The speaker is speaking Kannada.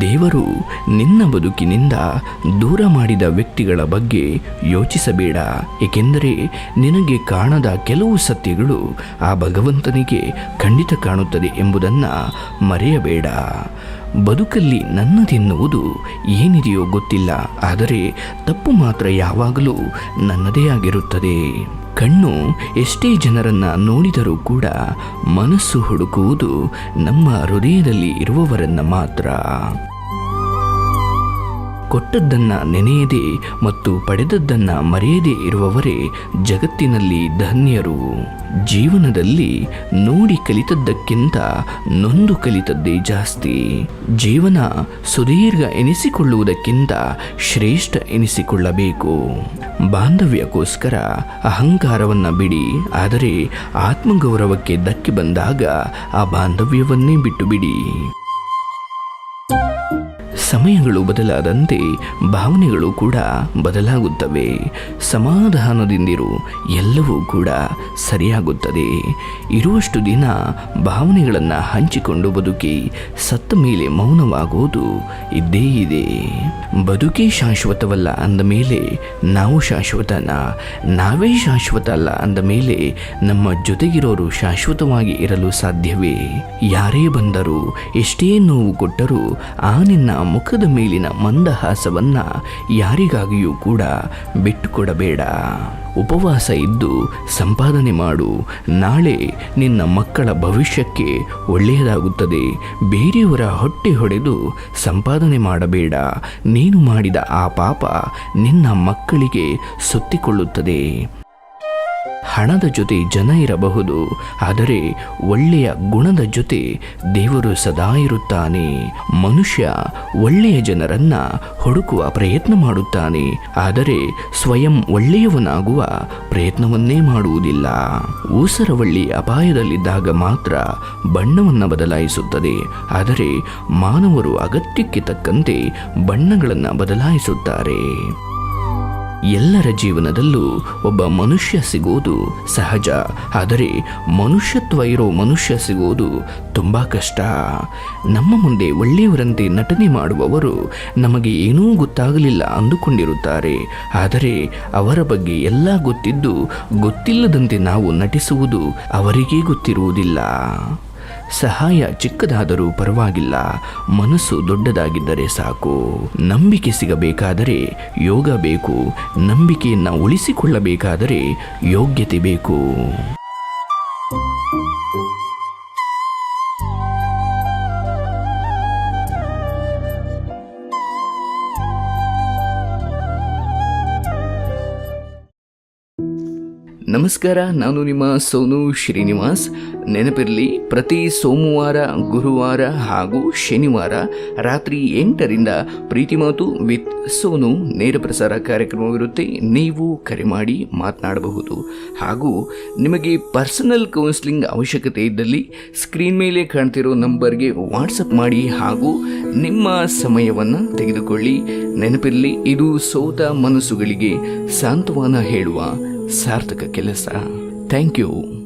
ದೇವರು ನಿನ್ನ ಬದುಕಿನಿಂದ ದೂರ ಮಾಡಿದ ವ್ಯಕ್ತಿಗಳ ಬಗ್ಗೆ ಯೋಚಿಸಬೇಡ. ಏಕೆಂದರೆ ನಿನಗೆ ಕಾಣದ ಕೆಲವು ಸತ್ಯಗಳು ಆ ಭಗವಂತನಿಗೆ ಖಂಡಿತ ಕಾಣುತ್ತದೆ ಎಂಬುದನ್ನು ಮರೆಯಬೇಡ. ಬದುಕಲ್ಲಿ ನನ್ನದೆನ್ನುವುದು ಏನಿದೆಯೋ ಗೊತ್ತಿಲ್ಲ. ಆದರೆ ತಪ್ಪು ಮಾತ್ರ ಯಾವಾಗಲೂ ನನ್ನದೇ ಆಗಿರುತ್ತದೆ. ಕಣ್ಣು ಎಷ್ಟೇ ಜನರನ್ನ ನೋಡಿದರೂ ಕೂಡ ಮನಸ್ಸು ಹುಡುಕುವುದು ನಮ್ಮ ಹೃದಯದಲ್ಲಿ ಇರುವವರನ್ನ ಮಾತ್ರ. ಕೊಟ್ಟದ್ದನ್ನ ನೆನೆಯದೆ ಮತ್ತು ಪಡೆದದ್ದನ್ನು ಮರೆಯದೇ ಇರುವವರೇ ಜಗತ್ತಿನಲ್ಲಿ ಧನ್ಯರು. ಜೀವನದಲ್ಲಿ ನೋಡಿ ಕಲಿತದ್ದಕ್ಕಿಂತ ನೊಂದು ಕಲಿತದ್ದೇ ಜಾಸ್ತಿ. ಜೀವನ ಸುದೀರ್ಘ ಎನಿಸಿಕೊಳ್ಳುವುದಕ್ಕಿಂತ ಶ್ರೇಷ್ಠ ಎನಿಸಿಕೊಳ್ಳಬೇಕು. ಬಾಂಧವ್ಯಕ್ಕೋಸ್ಕರ ಅಹಂಕಾರವನ್ನು ಬಿಡಿ, ಆದರೆ ಆತ್ಮಗೌರವಕ್ಕೆ ಧಕ್ಕೆ ಬಂದಾಗ ಆ ಬಾಂಧವ್ಯವನ್ನೇ ಬಿಟ್ಟು ಬಿಡಿ. ಸಮಯಗಳು ಬದಲಾದಂತೆ ಭಾವನೆಗಳು ಕೂಡ ಬದಲಾಗುತ್ತವೆ. ಸಮಾಧಾನದಿಂದಿರು ಎಲ್ಲವೂ ಕೂಡ ಸರಿಯಾಗುತ್ತದೆ. ಇರುವಷ್ಟು ದಿನ ಭಾವನೆಗಳನ್ನು ಹಂಚಿಕೊಂಡು ಬದುಕಿ ಸತ್ತ ಮೇಲೆ ಮೌನವಾಗುವುದು ಇದ್ದೇ ಇದೆ. ಬದುಕೇ ಶಾಶ್ವತವಲ್ಲ ಅಂದ ಮೇಲೆ ನಾವು ಶಾಶ್ವತನ? ನಾವೇ ಶಾಶ್ವತ ಅಲ್ಲ ಅಂದ ಮೇಲೆ ನಮ್ಮ ಜೊತೆಗಿರೋರು ಶಾಶ್ವತವಾಗಿ ಇರಲು ಸಾಧ್ಯವೇ? ಯಾರೇ ಬಂದರೂ ಎಷ್ಟೇ ನೋವು ಕೊಟ್ಟರೂ ಆ ನಿನ್ನ ಮುಖದ ಮೇಲಿನ ಮಂದಹಾಸವನ್ನ ಯಾರಿಗಾಗಿಯೂ ಕೂಡ ಬಿಟ್ಟುಕೊಡಬೇಡ. ಉಪವಾಸ ಇದ್ದು ಸಂಪಾದನೆ ಮಾಡು. ನಾಳೆ ನಿನ್ನ ಮಕ್ಕಳ ಭವಿಷ್ಯಕ್ಕೆ ಒಳ್ಳೆಯದಾಗುತ್ತದೆ. ಬೇರೆಯವರ ಹೊಟ್ಟೆ ಹೊಡೆದು ಸಂಪಾದನೆ ಮಾಡಬೇಡ. ನೀನು ಮಾಡಿದ ಆ ಪಾಪ ನಿನ್ನ ಮಕ್ಕಳಿಗೆ ಸುತ್ತಿಕೊಳ್ಳುತ್ತದೆ. ಹಣದ ಜೊತೆ ಜನ ಇರಬಹುದು, ಆದರೆ ಒಳ್ಳೆಯ ಗುಣದ ಜೊತೆ ದೇವರು ಸದಾ ಇರುತ್ತಾನೆ. ಮನುಷ್ಯ ಒಳ್ಳೆಯ ಜನರನ್ನ ಹುಡುಕುವ ಪ್ರಯತ್ನ ಮಾಡುತ್ತಾನೆ, ಆದರೆ ಸ್ವಯಂ ಒಳ್ಳೆಯವನಾಗುವ ಪ್ರಯತ್ನವನ್ನೇ ಮಾಡುವುದಿಲ್ಲ. ಊಸರವಳ್ಳಿ ಅಪಾಯದಲ್ಲಿದ್ದಾಗ ಮಾತ್ರ ಬಣ್ಣವನ್ನು ಬದಲಾಯಿಸುತ್ತದೆ, ಆದರೆ ಮಾನವರು ಅಗತ್ಯಕ್ಕೆ ತಕ್ಕಂತೆ ಬಣ್ಣಗಳನ್ನು ಬದಲಾಯಿಸುತ್ತಾರೆ. ಎಲ್ಲರ ಜೀವನದಲ್ಲೂ ಒಬ್ಬ ಮನುಷ್ಯ ಸಿಗೋದು ಸಹಜ. ಆದರೆ ಮನುಷ್ಯತ್ವ ಇರೋ ಮನುಷ್ಯ ಸಿಗೋದು ತುಂಬ ಕಷ್ಟ. ನಮ್ಮ ಮುಂದೆ ಒಳ್ಳೆಯವರಂತೆ ನಟನೆ ಮಾಡುವವರು ನಮಗೆ ಏನೂ ಗೊತ್ತಾಗಲಿಲ್ಲ ಅಂದುಕೊಂಡಿರುತ್ತಾರೆ. ಆದರೆ ಅವರ ಬಗ್ಗೆ ಎಲ್ಲ ಗೊತ್ತಿದ್ದು ಗೊತ್ತಿಲ್ಲದಂತೆ ನಾವು ನಟಿಸುವುದು ಅವರಿಗೇ ಗೊತ್ತಿರುವುದಿಲ್ಲ. ಸಹಾಯ ಚಿಕ್ಕದಾದರೂ ಪರವಾಗಿಲ್ಲ. ಮನಸ್ಸು ದೊಡ್ಡದಾಗಿದ್ದರೆ ಸಾಕು. ನಂಬಿಕೆ ಸಿಗಬೇಕಾದರೆ ಯೋಗ ಬೇಕು. ನಂಬಿಕೆಯನ್ನು ಉಳಿಸಿಕೊಳ್ಳಬೇಕಾದರೆ ಯೋಗ್ಯತೆ ಬೇಕು. ನಮಸ್ಕಾರ, ನಾನು ನಿಮ್ಮ ಸೋನು ಶ್ರೀನಿವಾಸ್. ನೆನಪಿರಲಿ, ಪ್ರತಿ ಸೋಮವಾರ, ಗುರುವಾರ ಹಾಗೂ ಶನಿವಾರ ರಾತ್ರಿ ಎಂಟರಿಂದ ಪ್ರೀತಿ ಮಾತು ವಿತ್ ಸೋನು ನೇರ ಪ್ರಸಾರ ಕಾರ್ಯಕ್ರಮವಿರುತ್ತೆ. ನೀವು ಕರೆ ಮಾಡಿ ಮಾತನಾಡಬಹುದು. ಹಾಗೂ ನಿಮಗೆ ಪರ್ಸನಲ್ ಕೌನ್ಸಿಲಿಂಗ್ ಅವಶ್ಯಕತೆ ಇದ್ದಲ್ಲಿ ಸ್ಕ್ರೀನ್ ಮೇಲೆ ಕಾಣ್ತಿರೋ ನಂಬರ್ಗೆ ವಾಟ್ಸಪ್ ಮಾಡಿ ಹಾಗೂ ನಿಮ್ಮ ಸಮಯವನ್ನು ತೆಗೆದುಕೊಳ್ಳಿ. ನೆನಪಿರಲಿ, ಇದು ಸೋತ ಮನಸ್ಸುಗಳಿಗೆ ಸಾಂತ್ವನ ಹೇಳುವ ಸಾರ್ಥಕ ಕೆಲಸ. Thank you